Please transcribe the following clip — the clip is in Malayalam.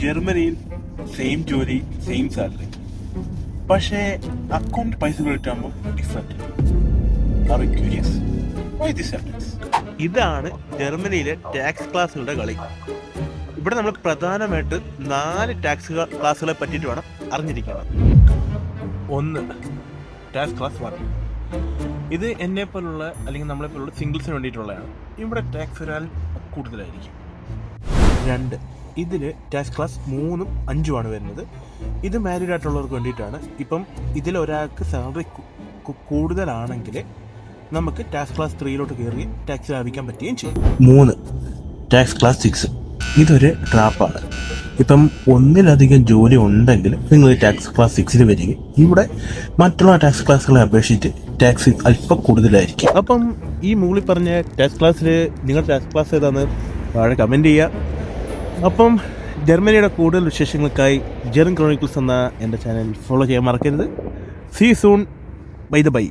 ജർമ്മനിയിൽ സെയിം ജോലി സെയിം സാലറി പക്ഷേ അക്കൗണ്ട് പൈസ കിട്ടുമ്പോൾ ഡിഫറെന്റ് വൈ ഇതാണ് ജർമ്മനിയിലെ ടാക്സ് ക്ലാസ്സുകളുടെ കളി. ഇവിടെ നമ്മൾ പ്രധാനമായിട്ട് നാല് ടാക്സ് ക്ലാസ്സുകളെ പറ്റിയിട്ട് വേണം അറിഞ്ഞിരിക്കണം. ഒന്ന് ടാക്സ് ക്ലാസ് വൺ ഇത് എന്നെ പോലുള്ള അല്ലെങ്കിൽ നമ്മളെ പോലുള്ള സിംഗിൾസിന് വേണ്ടിയിട്ടുള്ളതാണ്. ഇവിടെ ടാക്സ് ഒരാൾ കൂടുതലായിരിക്കും. രണ്ട് ഇതിൽ ടാക്സ് ക്ലാസ് മൂന്നും അഞ്ചുമാണ് വരുന്നത്. ഇത് മാരീഡ് ആയിട്ടുള്ളവർക്ക് വേണ്ടിയിട്ടാണ്. ഇപ്പം ഇതിൽ ഒരാൾക്ക് സാലറി കൂടുതലാണെങ്കിൽ നമുക്ക് ടാക്സ് ക്ലാസ് ത്രീയിലോട്ട് കയറി ടാക്സ് ലാഭിക്കാൻ പറ്റുകയും ചെയ്യും. മൂന്ന്. ടാക്സ് ക്ലാസ് സിക്സ് ഇതൊരു ട്രാപ്പാണ് ഇപ്പം ഒന്നിലധികം ജോലി ഉണ്ടെങ്കിൽ നിങ്ങൾ ടാക്സ് ക്ലാസ് സിക്സിൽ വരിക ഇവിടെ മറ്റുള്ള ടാക്സ് ക്ലാസ്സുകളെ അപേക്ഷിച്ച് ടാക്സ് അല്പം കൂടുതലായിരിക്കും. അപ്പം ഈ മുകളിൽ പറഞ്ഞ ടാക്സ് ക്ലാസ്സിൽ നിങ്ങൾ ടാക്സ് ക്ലാസ് ഏതാണ് താഴെ കമന്റ് ചെയ്യുക അപ്പം ജർമ്മനിയുടെ കൂടുതൽ വിശേഷങ്ങൾക്കായി ജെറിൻ ക്രോണിക്കിൾസ് എന്ന എന്റെ ചാനൽ ഫോളോ ചെയ്യാൻ മറക്കരുത്. See soon bye the bye